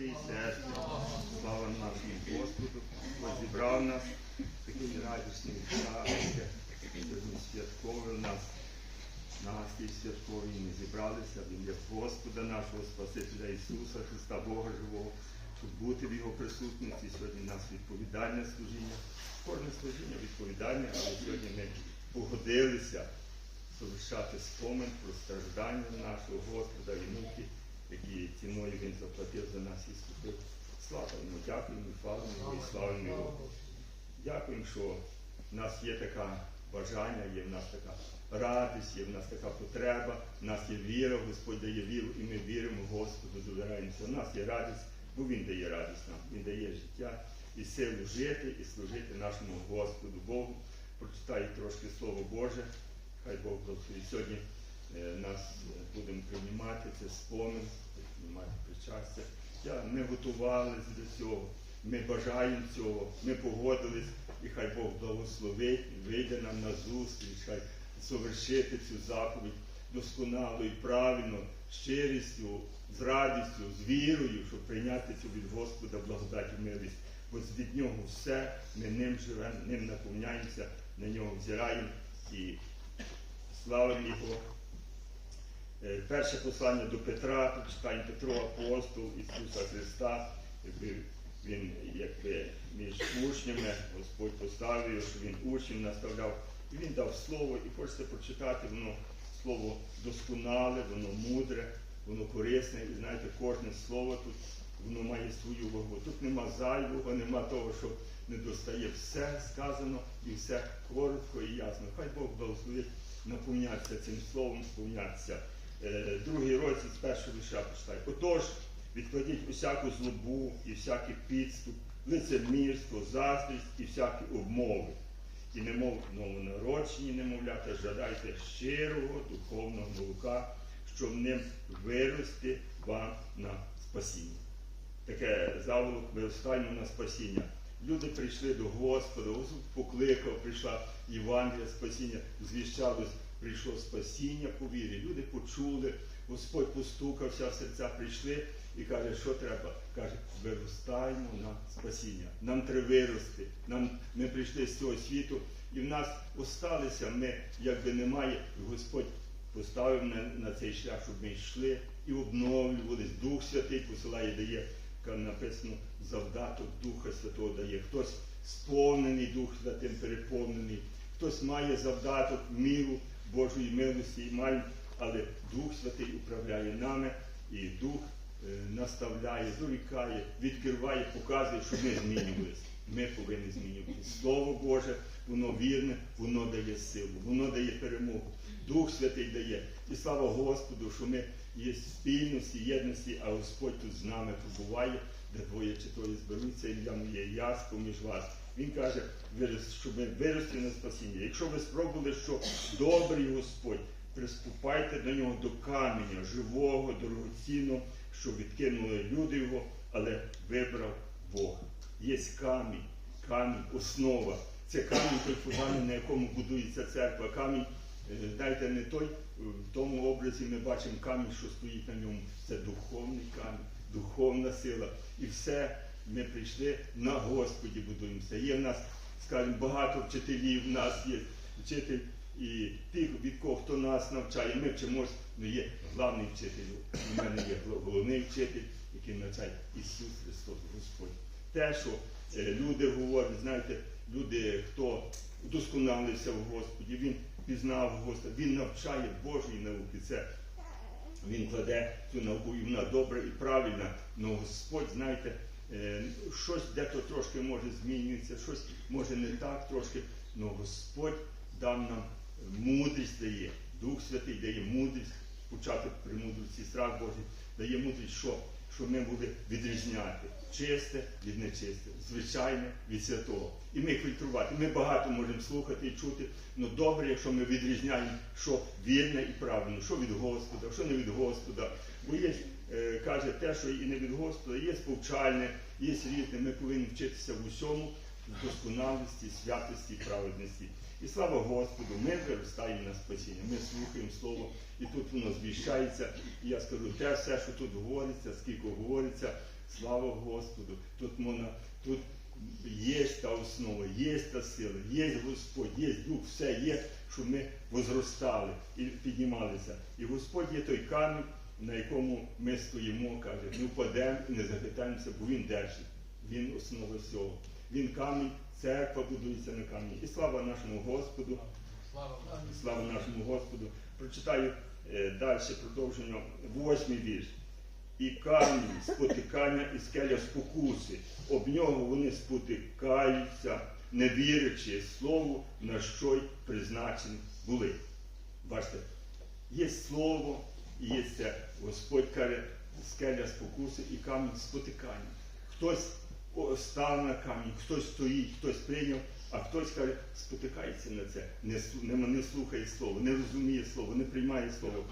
брати і слава нашому Господу, зібрав нас, такий радісний час, сьогодні святковий у нас, настрій святковий, ми зібралися в ім'я Господа нашого Спасителя Ісуса Христа, Бога Живого, щоб бути в Його присутності. Сьогодні у нас відповідальне служіння. Кожне служіння відповідальне, але сьогодні ми погодилися совершати спомин про страждання нашого Господа і муки, які ціною Він заплатив за нас і скупив. Слава йому, дякуємо, його і славимо його. Дякуємо, що в нас є таке бажання, є в нас така радість, є в нас така потреба, в нас є віра, Господь дає віру, і ми віримо Господу, довіряємося. У нас є радість, бо Він дає радість нам, Він дає життя і силу жити і служити нашому Господу Богу. Прочитаю трошки Слово Боже. Хай Бог благословить. Сьогодні нас е, будемо приймати це спомин, приймати причастя. Я, ми готувалися до цього, ми бажаємо цього, ми погодились, і хай Бог благословить, вийде нам на зустріч, хай совершити цю заповідь досконало і правильно, з щирістю, з радістю, з вірою, щоб прийняти цю від Господа благодать і милість. Бо від нього все, ми ним живемо, ним наповняємося, на нього взираємо і славимо Його. Е, Перше послання до Петра, прочитаємо Петро апостол Ісуса Христа, він якби між учнями, Господь поставив, що він учнів наставляв. І він дав слово, і хочете прочитати, воно слово досконале, воно мудре, воно корисне. І знаєте, кожне слово тут воно має свою вагу. Тут нема зайвого, нема того, що не достає. Все сказано і все коротко і ясно. Хай Бог благословить наповнятися цим словом, сповнятися. Е, Другий розділ з першого віша почитай. Отож, відкладіть усяку злобу і всякий підступ, лицемірство, заздрість і всякі обмови. І немов новонароджені немовлята, жадайте щирого духовного молока, щоб ним вирости вам на спасіння. Таке заволок виростання на спасіння. Люди прийшли до Господа, покликав, прийшла Євангелія спасіння, звіщалось, прийшло спасіння по вірі. Люди почули, Господь постукався серця, прийшли і каже, що треба? Каже, виростаємо на спасіння. Нам треба вирости. Нам, ми прийшли з цього світу, і в нас осталися, ми якби немає, Господь поставив на, на цей шлях, щоб ми йшли і обновлювались. Дух Святий посилає, дає, написано, завдаток Духа Святого дає. Хтось сповнений Дух Святим, переповнений, хтось має завдаток міру Божої милості і має, але Дух Святий управляє нами, і Дух е, наставляє, дорікає, відкриває, показує, щоб ми змінювалися. Ми повинні змінюватися. Слово Боже, воно вірне, воно дає силу, воно дає перемогу. Дух Святий дає. І слава Господу, що ми є в спільності, єдності, а Господь тут з нами побуває, де двоє чи троє зберуться, ім'я моє, я поміж вас. Він каже, щоб ми виросли на спасіння. Якщо ви спробували, що добрий Господь, приступайте до нього до каменя, живого, дорогоцінного, що відкинули люди його, але вибрав Бог. Є камінь, камінь, основа. Це камінь той на якому будується церква. Камінь, е, знаєте, не той, в тому образі ми бачимо камінь, що стоїть на ньому. Це духовний камінь, духовна сила. І все ми прийшли на Господі будуємося. Є в нас, скажімо, багато вчителів, в нас є вчитель і тих, від кого хто нас навчає. Ми вчимось, ну є главний вчитель. У мене є головний вчитель, який навчає Ісус Христос, Господь. Те, що е, люди говорять, знаєте, люди, хто удосконалився в Господі, він пізнав Господа, він навчає Божої науки. Це він кладе цю науку і вона добра і правильна. але Господь, знаєте, е, щось дето трошки може змінюється, щось може не так трошки, але Господь дав нам мудрість дає, Дух Святий дає мудрість, початок при мудрості, страх Божий, дає мудрість, що? Що ми будемо відрізняти чисте від нечисте, звичайне від святого. І ми фільтрувати. Ми багато можемо слухати і чути, але добре, якщо ми відрізняємо, що вірне і правильно, що від Господа, що не від Господа. Бо є, е, каже, те, що і не від Господа, є повчальне, є різне. Ми повинні вчитися в усьому, досконалості, святості, праведності. І слава Господу, ми виростаємо на спасіння. Ми слухаємо Слово, і тут воно звіщається. І я скажу, те все, що тут говориться, скільки говориться, Слава Господу. Тут можна, тут є та основа, є та сила, є Господь, є Дух, все є, щоб ми возростали і піднімалися. І Господь є той камінь, на якому ми стоїмо, каже, ми впадемо і не захитаємося, бо Він держить. Він основа всього. Він камінь, церква будується на камені. І слава нашому Господу. Слава Слава нашому Господу. Прочитаю е, далі продовження восьмий вірш. І камінь спотикання і скеля спокуси. Об нього вони спотикаються, не вірячи слову, на що й призначені були. Бачите, є слово, і є це. Господь каже, скеля спокуси і камінь спотикання. Хтось став на камінь, хтось стоїть, хтось прийняв, а хтось каже, спотикається на це, не, не, слухає слово, не розуміє слово, не приймає слово,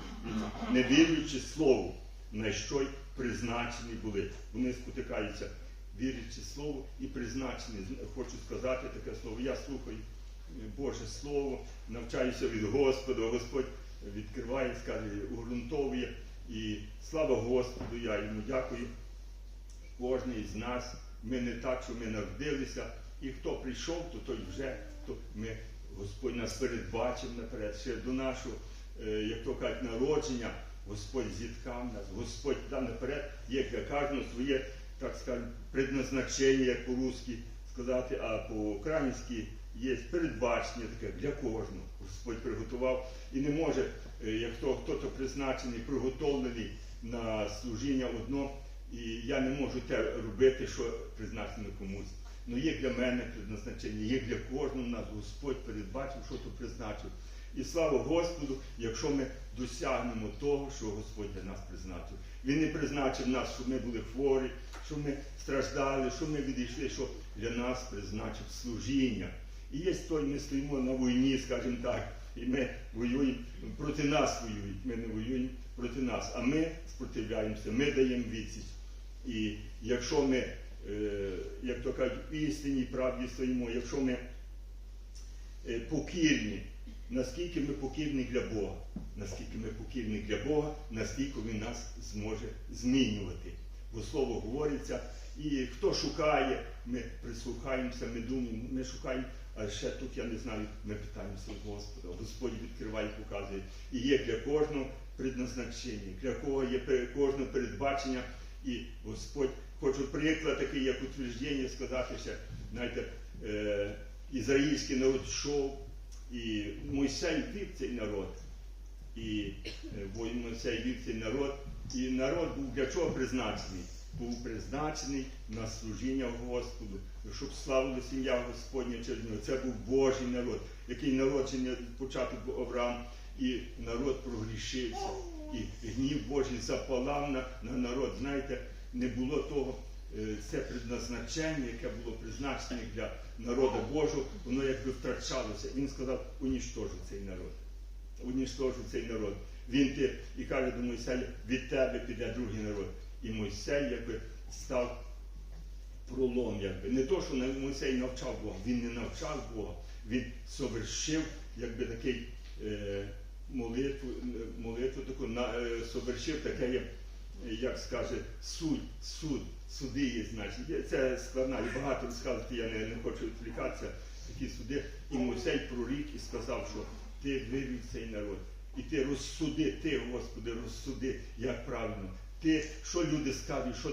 не віруючи слову, на що й призначені були. Вони спотикаються, вірячи слову і призначені. Хочу сказати таке слово. Я слухаю Боже Слово, навчаюся від Господа, Господь відкриває, скаже, угрунтовує. І слава Господу, я йому дякую. Кожен із нас, ми не так, що ми народилися, і хто прийшов, то той вже, то ми, Господь нас передбачив наперед, ще до нашого, е, як то кажуть, народження, Господь зіткав нас, Господь дав наперед, для кожного своє, так скажемо, предназначення, як по-русски сказати, а по-українськи є передбачення таке для кожного. Господь приготував і не може, е, як хто, хто-то призначений, приготовлений на служіння одно, і я не можу те робити, що призначено комусь. Ну є для мене предназначення, є для кожного нас. Господь передбачив, що то призначив. І слава Господу, якщо ми досягнемо того, що Господь для нас призначив. Він не призначив нас, щоб ми були хворі, щоб ми страждали, щоб ми відійшли, що для нас призначив служіння. І є той, ми стоїмо на війні, скажімо так, і ми воюємо проти нас воюють. Ми не воюємо проти нас, а ми спротивляємося, ми даємо відсіч. І якщо ми, е, як то кажуть, в істині правді стоїмо, якщо ми е, покірні, наскільки ми покірні для Бога, наскільки ми покірні для Бога, наскільки Він нас зможе змінювати. Бо слово говориться, і хто шукає, ми прислухаємося, ми думаємо, ми шукаємо, а ще тут я не знаю, ми питаємося у Господа. Господь відкриває, і показує. І є для кожного предназначення, для кого є кожного передбачення. І Господь, хочу приклад такий, як утвердження сказати ще, знаєте, е, ізраїльський народ йшов, і Мойсей вів цей народ. І е, Мойсей вів цей народ, і народ був для чого призначений? Був призначений на служіння Господу, щоб славило сім'я Господня через нього. Це був Божий народ, який народження початок був Авраам, і народ прогрішився. І гнів Божий запалав на, на народ. Знаєте, не було того, це предназначення, яке було призначене для народу Божого, воно якби втрачалося. Він сказав, уніштожу цей народ. Уніштожу цей народ. Він ти і каже до Мойсея, від тебе піде другий народ. І Мойсей якби став пролом, якби. Не то, що Мойсей навчав Бога, він не навчав Бога, він совершив якби такий е, молитву, е, молитву таку, на, е, совершив таке, як, як скаже, суд, суд, суди є, значить. Це складна, і багато розказувати, я не, не хочу відвлікатися, такі суди. І Мойсей прорік і сказав, що ти вивів цей народ. І ти розсуди, ти, Господи, розсуди, як правильно. Ти, що люди скажуть, що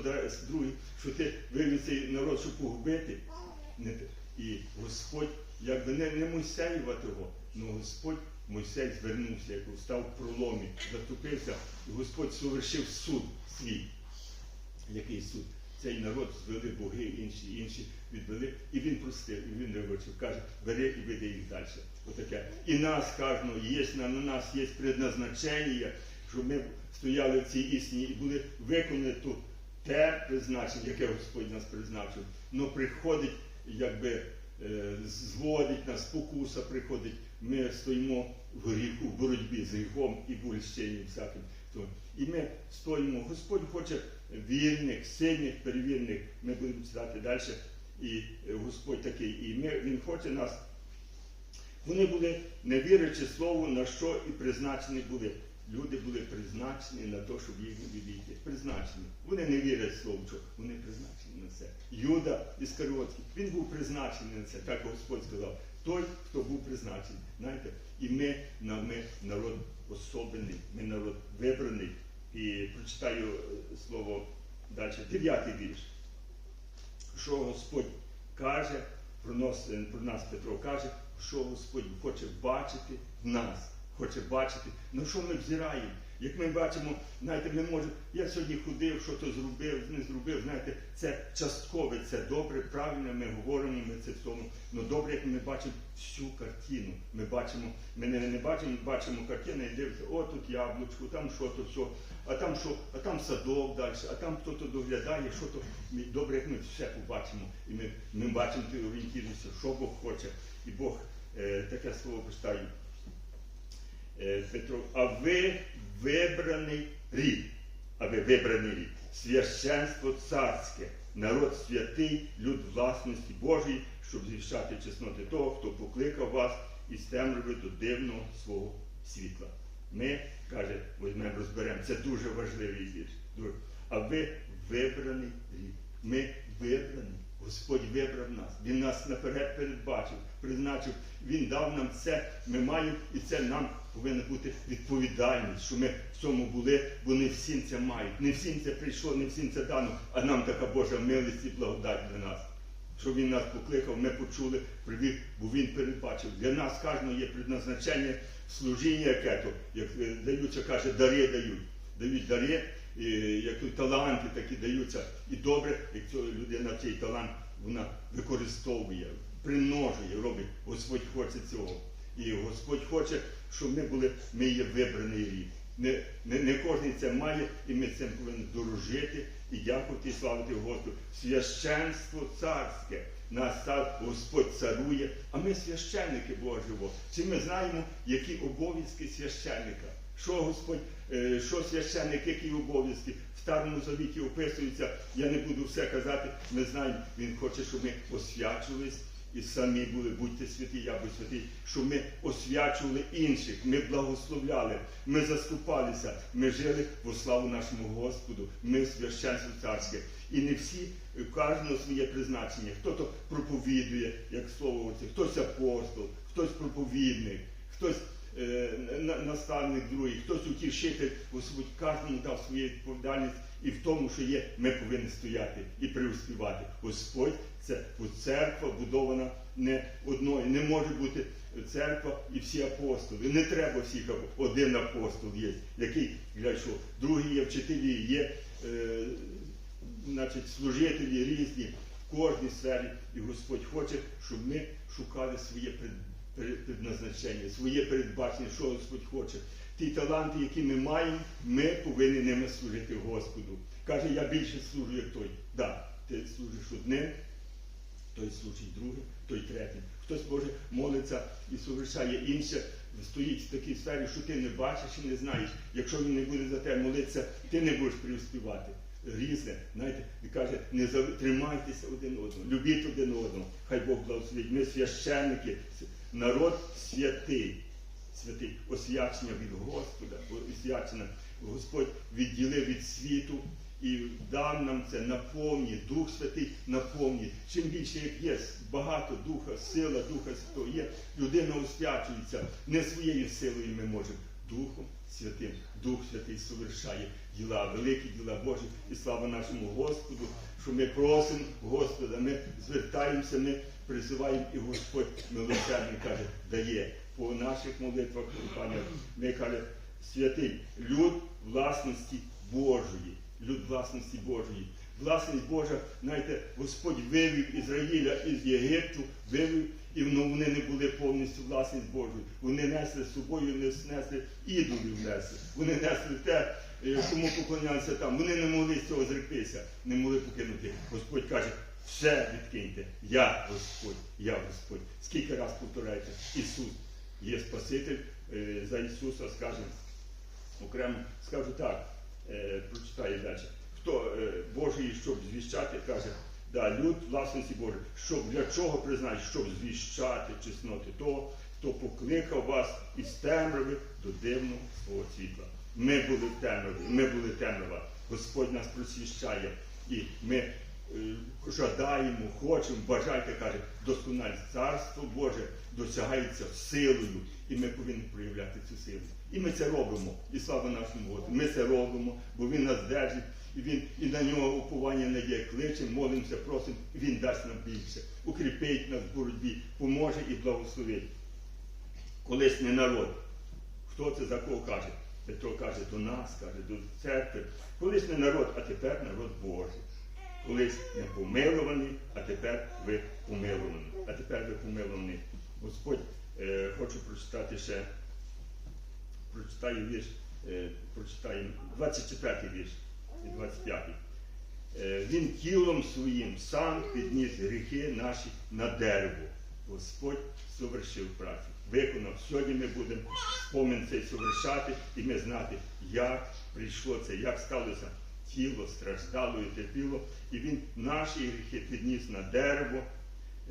другі, що ти вивів цей народ, щоб погубити. І Господь, якби не, не Мойсеєва того, але Господь Мойсей звернувся, як став в проломі, затупився, і Господь совершив суд свій. Який суд? Цей народ звели боги, інші, інші відвели, і він простив, і він вибачив, каже, бери і веди їх далі. Отаке. І нас кожного є, на, на нас є предназначення, щоб ми стояли в цій істині і були виконані те призначення, яке Господь нас призначив. Но приходить, якби зводить нас, спокуса приходить. Ми стоїмо в гріху, в боротьбі з гріхом і вольщенням всяким. І ми стоїмо. Господь хоче вірних, сильних, перевірних. Ми будемо читати далі. І е, Господь такий. І ми, Він хоче нас. Вони були, не вірячи слову, на що і призначені були. Люди були призначені на те, щоб їх відійти. Призначені. Вони не вірять слову, що вони призначені на це. Юда Іскаріотський, він був призначений на це, так Господь сказав. Той, хто був призначений. Знаєте, і ми, ми народ особений, ми народ вибраний. І прочитаю е, слово далі, дев'ятий вірш що Господь каже про нас, про нас Петро каже, що Господь хоче бачити в нас, хоче бачити, на що ми взираємо. Як ми бачимо, знаєте, ми можемо, я сьогодні ходив, що то зробив, не зробив, знаєте, це часткове, це добре, правильно, ми говоримо, ми це в тому. Ну добре, як ми бачимо всю картину. Ми бачимо, ми не, не бачимо, бачимо картину і дивимося, о, тут яблучко, там що то все, а там що, а там садок далі, а там хто-то доглядає, що то. Добре, як ми все побачимо, і ми, ми бачимо, ти орієнтуємося, що Бог хоче. І Бог е, таке слово почитаю. Е, Петро, а ви вибраний рід, а ви вибраний рід, священство царське, народ святий, люд власності Божої, щоб звіщати чесноти того, хто покликав вас із темряви до дивного свого світла. Ми, каже, візьмемо, розберемо, це дуже важливий вірш. А ви вибраний рід. Ми вибрані. Господь вибрав нас. Він нас наперед передбачив, призначив. Він дав нам це. Ми маємо, і це нам повинна бути відповідальність, що ми в цьому були, бо не всім це мають. Не всім це прийшло, не всім це дано, а нам така Божа милість і благодать для нас. Що він нас покликав, ми почули, привів, бо він передбачив. Для нас кожного є предназначення служіння яке то, як е, даються, каже, дари дають. Дають дари, і, як таланти такі даються. І добре, як людина цей талант вона використовує, примножує, робить. Господь хоче цього. І Господь хоче, щоб ми були, ми є вибраний рід. Не, не, не кожен це має, і ми цим повинні дорожити і дякувати і славити Господу. Священство царське. Нас став Господь царує, а ми священники Божого. Чи ми знаємо, які обов'язки священника? Що Господь, е, що священник, які обов'язки в Старому Завіті описуються, я не буду все казати. Ми знаємо, Він хоче, щоб ми освячувались і самі були, будьте святі, я будь святий, щоб ми освячували інших, ми благословляли, ми заступалися, ми жили во славу нашому Господу, ми священство царське. І не всі, кожного своє призначення. Хто-то проповідує, як слово хтось апостол, хтось проповідник, хтось наставник другий, хтось утішитель, Господь кожному дав свою відповідальність і в тому, що є, ми повинні стояти і приуспівати. Господь це церква будована не одною. Не може бути церква і всі апостоли. Не треба всіх. Один апостол є, який для що? Другий є вчителі, є е, значить, служителі різні в кожній сфері. І Господь хоче, щоб ми шукали своє пред- предназначення, своє передбачення, що Господь хоче. Ті таланти, які ми маємо, ми повинні ними служити Господу. Каже, я більше служу, як той. Да, ти служиш одним, той служить другим, той третім. Хтось може молиться і совершає інше, стоїть в такій сфері, що ти не бачиш і не знаєш. Якщо він не буде за тебе молитися, ти не будеш приуспівати. Різне, знаєте, і каже, не тримайтеся один одного, любіть один одного. Хай Бог благословить. Ми священники, народ святий. Святий, освячення від Господа, освячення. Господь відділив від світу і дав нам це наповні, Дух Святий наповні. Чим більше як є багато Духа, сила Духа Святого є, людина освячується. Не своєю силою ми можемо. Духом Святим. Дух Святий совершає діла, великі діла Божі і слава нашому Господу, що ми просимо Господа, ми звертаємося, ми призиваємо, і Господь милосердний каже, дає по наших молитвах, Пане, ми каже, святий люд власності Божої. Люд власності Божої. Власність Божа, знаєте, Господь вивів Ізраїля із Єгипту, вивів, і ну, вони не були повністю власність Божою. Вони несли з собою, не несли ідолів несли. Вони несли те, е, кому поклонялися там. Вони не могли з цього зректися, не могли покинути. Господь каже, все відкиньте. Я Господь, я Господь. Скільки раз повторяйте, Ісус є Спаситель е, за Ісуса, скаже окремо, скажу так, е, прочитаю далі. Хто е, Божий, щоб звіщати, каже, да, люд власності Божої, щоб для чого призначити, щоб звіщати чесноти того, хто покликав вас із темряви до дивного свого світла. Ми були темряві, ми були темрява. Господь нас просвіщає. І ми е, жадаємо, хочемо, бажайте, каже, доскональність. Царство Боже досягається силою. І ми повинні проявляти цю силу. І ми це робимо. І слава нашому Господу. Ми це робимо, бо Він нас держить, він і на нього уповання надія кличе, молимося, просимо, Він дасть нам більше, укріпить нас в боротьбі, поможе і благословить. Колись не народ. Хто це за кого каже? Петро каже до нас, каже, до церкви. Колись не народ, а тепер народ Божий. Колись не помилуваний, а тепер ви помилувані. А тепер ви помилувані. Господь, е, хочу прочитати ще, прочитаю вірш, е, прочитаю 24 вірш і 25. Е, Він тілом своїм сам підніс гріхи наші на дерево. Господь совершив працю. Виконав. Сьогодні ми будемо спомин цей совершати, і ми знати, як прийшло це, як сталося. Тіло страждало і терпіло, і він наші гріхи підніс на дерево,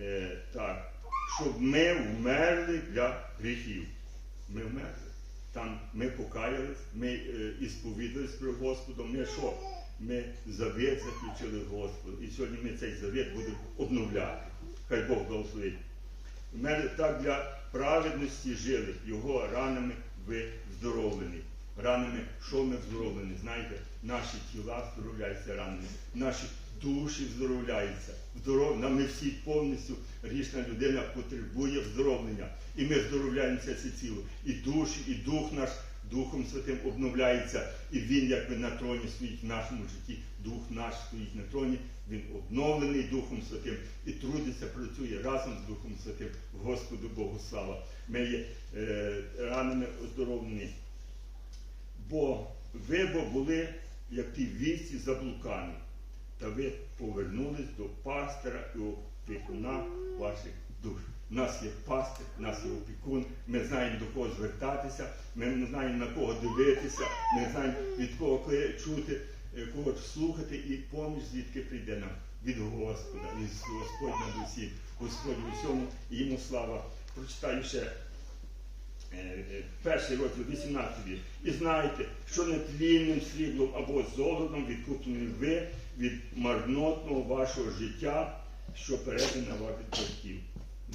е, так, щоб ми вмерли для гріхів. Ми вмерли. Там ми покаялись, ми е, ісповідались про Господом. Ми що? Ми завет заключили з Господом. І сьогодні ми цей завет будемо обновляти. Хай Бог благословить. Ми так для праведності жили, його ранами ви здоровлені. Ранами, що ми вздоровлені? Знаєте, наші тіла здоровляються ранами, наші душі здоровляються. Здоров... Нам ми всі повністю грішна людина потребує вздоровлення. І ми здоровляємося всеціло. І душі, і дух наш Духом Святим обновляється, і Він якби на троні стоїть в нашому житті. Дух наш стоїть на троні, він обновлений Духом Святим і трудиться, працює разом з Духом Святим. Господу Богу слава. Ми є е, ранами оздоровлені. Бо ви бо були, як ті вівці заблукані, та ви повернулись до пастора і опікуна ваших душ. У нас є пастир, у нас є опікун, ми знаємо до кого звертатися, ми не знаємо на кого дивитися, ми знаємо від кого чути, е, кого слухати, і поміч звідки прийде нам від Господа, від Господь над усім, Господь у всьому, і йому слава. Прочитаю ще перший розділ 18 вірш. І знайте, що нетлінним сріблом або золотом відкуплені ви від марнотного вашого життя, що передано вам від батьків.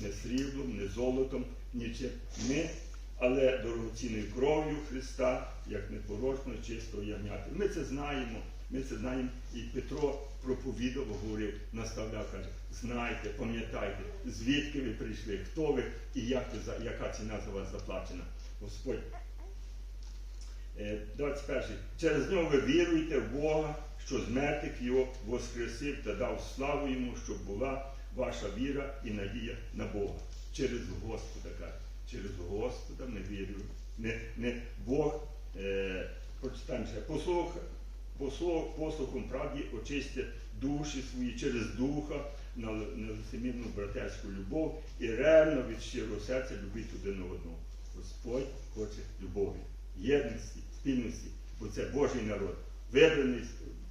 Не сріблом, не золотом, нічим не, але дорогоцінною кров'ю Христа, як непорочно, чистого ягняти. Ми це знаємо, ми це знаємо. І Петро проповідав, говорив, наставляв, каже, знайте, пам'ятайте, звідки ви прийшли, хто ви і як яка ціна за вас заплачена. Господь. Е, 21. Через нього ви віруєте в Бога, що з мертвих його воскресив та дав славу йому, щоб була ваша віра і надія на Бога. Через Господа каже. Через Господа ми віримо. Не, не Бог, е, прочитаємо ще, послух, послух, послухом правді очистять душі свої через духа на, лицемірну братерську любов і ревно від щирого серця любити один одного. Господь хоче любові, єдності, спільності, бо це Божий народ, вибраний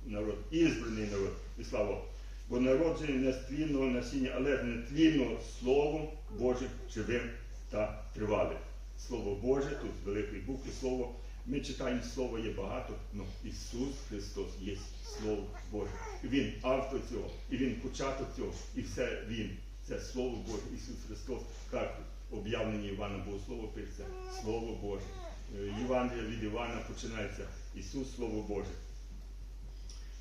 народ, ізбраний народ. І слава Бо народжений не з тлінного насіння, але з нетлінного Словом Божим живим та тривалим. Слово Боже, тут з великої букви Слово. Ми читаємо Слово є багато, але Ісус Христос є Слово Боже. Він автор цього, і Він початок цього, і все Він. Це Слово Боже, Ісус Христос. Так, об'явлення Івана Богослова пишеться Слово Боже. Е, Євангелія від Івана починається Ісус Слово Боже.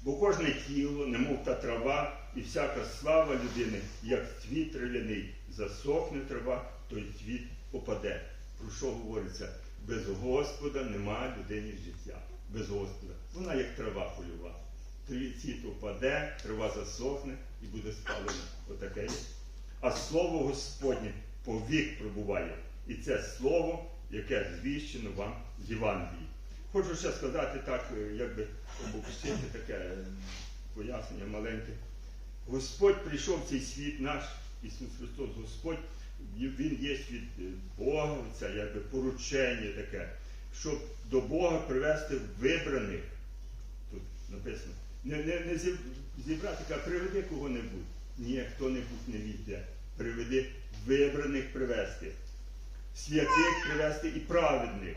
Бо кожне тіло, немов та трава, і всяка слава людини, як цвіт трав'яний, засохне трава, той цвіт опаде. Про що говориться? Без Господа немає людини життя. Без Господа. Вона як трава польова. Той цвіт опаде, трава засохне і буде спалена. Отаке є. А слово Господнє повік пробуває. І це слово, яке звіщено вам з Євангелії. Хочу ще сказати так, е, якби обобщити таке е, пояснення маленьке. Господь прийшов в цей світ наш, Ісус Христос, Господь, Він є від е, Бога, це якби поручення таке, щоб до Бога привести вибраних. Тут написано. Не, не, не зібрати, а приведи кого-небудь. Ні, хто-небудь не війде. Приведи вибраних привести. Святих привести і праведних.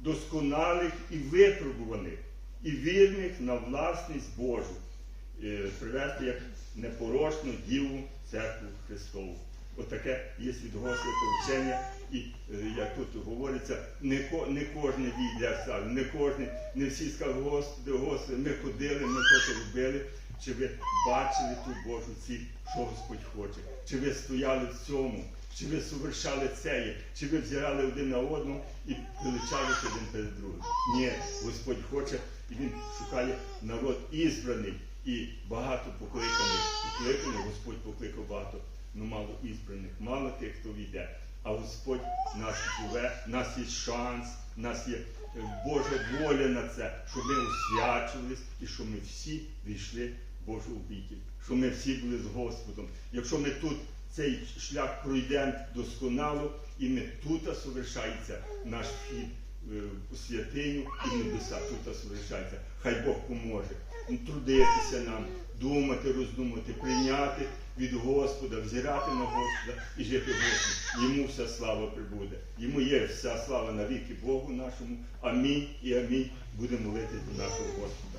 досконалих і випробуваних, і вірних на власність Божу, е, привести як непорочну діву церкву Христову. Отаке є від Господа повчення, і е, як тут говориться, не, ко, не кожен війде в царство, не кожен, не всі скажуть, Господи, ми ходили, ми то робили. Чи ви бачили ту Божу ціль, що Господь хоче? Чи ви стояли в цьому? Чи ви совершали це? Чи ви взирали один на одного і величалися один перед другим? Ні, Господь хоче, і Він шукає народ ізбраний і багато покликаних. Покликаних Господь покликав багато, але мало ізбраних, мало тих, хто війде. А Господь нас живе, нас є шанс, нас є е, Божа воля на це, щоб ми освячувались і щоб ми всі війшли в Божу обітель, щоб ми всі були з Господом. Якщо ми тут цей шлях пройдемо досконало, і ми тут совершається наш вхід е, у святиню і небеса тут совершається. Хай Бог поможе. Ну, Трудитися нам, думати, роздумати, прийняти від Господа, взирати на Господа і жити Господу. Йому вся слава прибуде. Йому є вся слава навіки Богу нашому. Амінь і амінь. Будемо молити до нашого Господа.